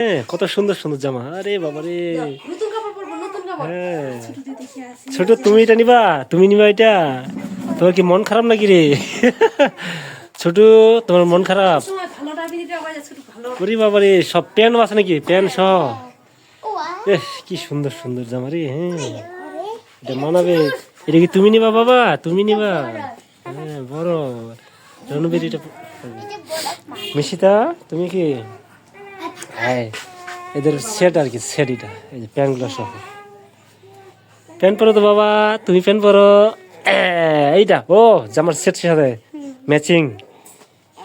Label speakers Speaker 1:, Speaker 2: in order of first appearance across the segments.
Speaker 1: হ্যাঁ কত সুন্দর সুন্দর জামা। আরে বাবা রে
Speaker 2: নতুন কাপড় পরবো নতুন কাপড়।
Speaker 1: হ্যাঁ।
Speaker 2: ছুটিতে
Speaker 1: ছোট তুমি এটা নিবা? তুমি নিবা এটা? তোমার কি মন খারাপ নাকি রে? ছোট তোমার মন খারাপ? ওরে বাবা রে সব প্যান্ট আছে নাকি? প্যান্ট সহ? এহ, কি সুন্দর সুন্দর জামা রে হ্যাঁ। এটা মানাবে। এটা কি তুমি নিবা বাবা? তুমি নিবা। হ্যাঁ বড়। রণবীর এটা মিশিতা তুমি কি? হ্যাঁ এদের সেট আর কি সেট এটা, এই যে প্যান্টগুলো সহ। প্যান্ট পরো তো বাবা, তুমি প্যান্ট পরো। এইটা, ও জামার সেট সাথে ম্যাচিং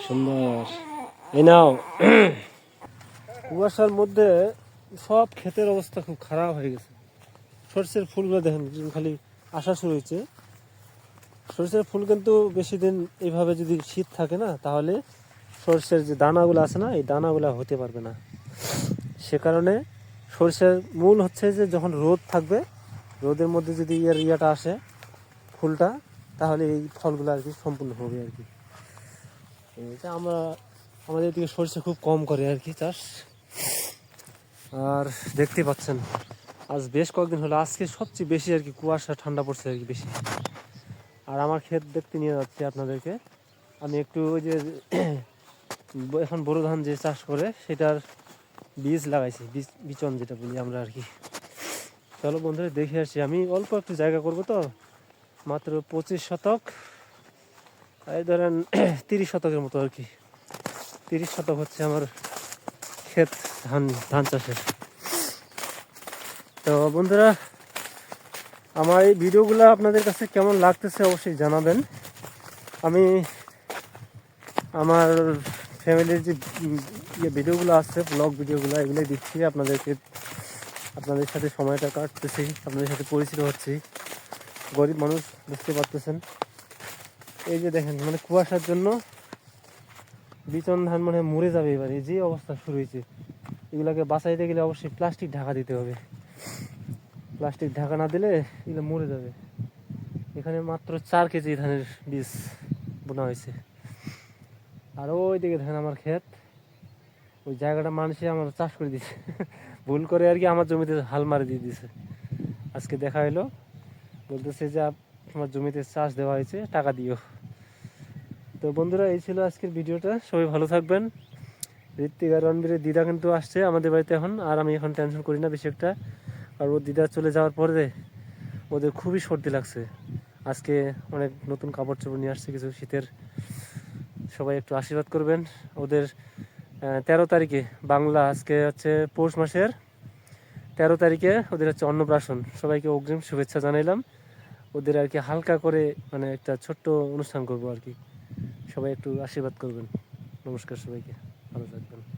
Speaker 1: সুন্দর। এই নাও। কুয়াশার মধ্যে সব ক্ষেতের অবস্থা খুব খারাপ হয়ে গেছে। সর্ষের ফুলগুলো দেখেন, খালি আসা শুরু হয়েছে। সর্ষের ফুল কিন্তু বেশি দিন এইভাবে যদি শীত থাকে না, তাহলে সর্ষের যে দানাগুলো আছে না, এই দানাগুলো হতে পারবে না। সে কারণে সর্ষের মূল হচ্ছে যে যখন রোদ থাকবে, রোদের মধ্যে যদি ইয়ার ইয়াটা আসে ফুলটা, তাহলে এই ফলগুলো আর কি সম্পূর্ণ হবে আর কি। এটা আমরা, আমাদের এদিকে সরষে খুব কম করে আর কি চাষ। আর দেখতে পাচ্ছেন, আজ বেশ কয়েকদিন হলো, আজকে সবচেয়ে বেশি আর কি কুয়াশা, ঠান্ডা পড়ছে আর কি বেশি। আর আমার ক্ষেত দেখতে নিয়ে যাচ্ছি আপনাদেরকে। আমি একটু ওই যে, এখন বোরো ধান যে চাষ করে, সেটার বীজ লাগাইছি, বীজ, বিচন যেটা বলি আমরা আর কি। চলো বন্ধুরা, দেখে আসি। আমি অল্প একটু জায়গা করব তো। মাত্র পঁচিশ শতক। এই ধরেন তিরিশ শতকের মতো আর কি। তিরিশ শতক হচ্ছে আমার ক্ষেত ধান ধান চাষের। তো বন্ধুরা, আমার এই ভিডিওগুলো আপনাদের কাছে কেমন লাগতেছে অবশ্যই জানাবেন। আমি আমার ফ্যামিলির যে ইয়ে ভিডিওগুলো আছে ব্লগ ভিডিওগুলো এগুলো দিচ্ছি আপনাদেরকে। আপনাদের সাথে সময়টা কাটতেছি, আপনাদের সাথে পরিচিত হচ্ছি। গরিব মানুষ, বুঝতে পারতেছেন। এই যে দেখেন মানে কুয়াশার জন্য বিচন ধান মানে মরে যাবে এবারে। যে অবস্থা শুরু হয়েছে। এগুলাকে বাঁচাইতে গেলে অবশ্যই প্লাস্টিক ঢাকা দিতে হবে। প্লাস্টিক ঢাকা না দিলে এগুলো মরে যাবে। এখানে মাত্র চার কেজি ধানের বীজ বোনা হয়েছে। আর ওই দিকে দেখেন আমার ক্ষেত। ওই জায়গাটা মানুষে আমার চাষ করে দিছে। ভুল করে আর কি আমার জমিতে হাল মারি দিয়ে দিছে। আজকে দেখা এলো বলতেছে যে তোমার জমিতে চাষ দেওয়া হয়েছে, টাকা দিও। তো বন্ধুরা, এই ছিল আজকের ভিডিওটা। সবাই ভালো থাকবেন। ঋত্বিক আর রণবীরের দিদা কিন্তু আসছে আমাদের বাড়িতে এখন, আর আমি এখন টেনশন করি না বেশি একটা। আর ওর দিদা চলে যাওয়ার পরে ওদের খুবই সর্দি লাগছে। আজকে অনেক নতুন কাপড় চোপড় নিয়ে আসছে কিছু শীতের। সবাই একটু আশীর্বাদ করবেন। ওদের তেরো তারিখে বাংলা আজকে হচ্ছে পৌষ মাসের। তেরো তারিখে ওদের হচ্ছে অন্নপ্রাশন। সবাইকে অগ্রিম শুভেচ্ছা জানাইলাম। ওদের আর কি হালকা করে মানে একটা ছোট্ট অনুষ্ঠান করব আর কি। সবাই একটু আশীর্বাদ করবেন। নমস্কার সবাইকে। ভালো থাকবেন।